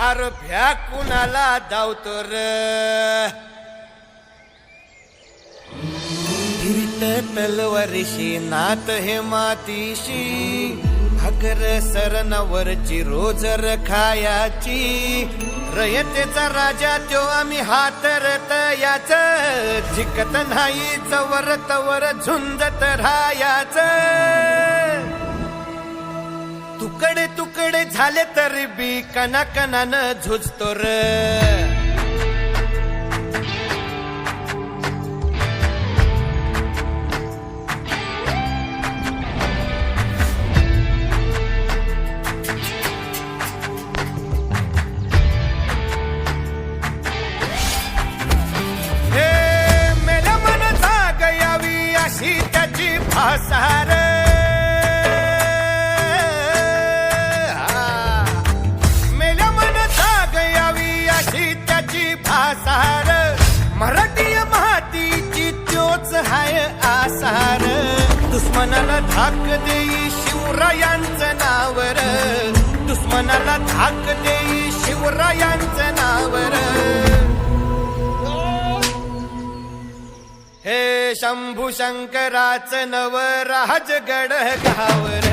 अर भ्या कुणाला धावतो र? तलवारीशी नात हे मातीशी भाकर सरनवरची रोजर खायाची रयतेचा राजा त्यो आम्ही हातरत याच जिकत नाही चवर तवर झुंजत राहायचं. तुकडे झाले तरी बी कना झुजतो र. हे मेल्या मन जाग यावी अशी त्याची भासार धाक देई शिवरायांचं नावर दुश्मनाला धाक देई शिवरायांचं नावर हे शंभू शंकराच नव राजगड गावर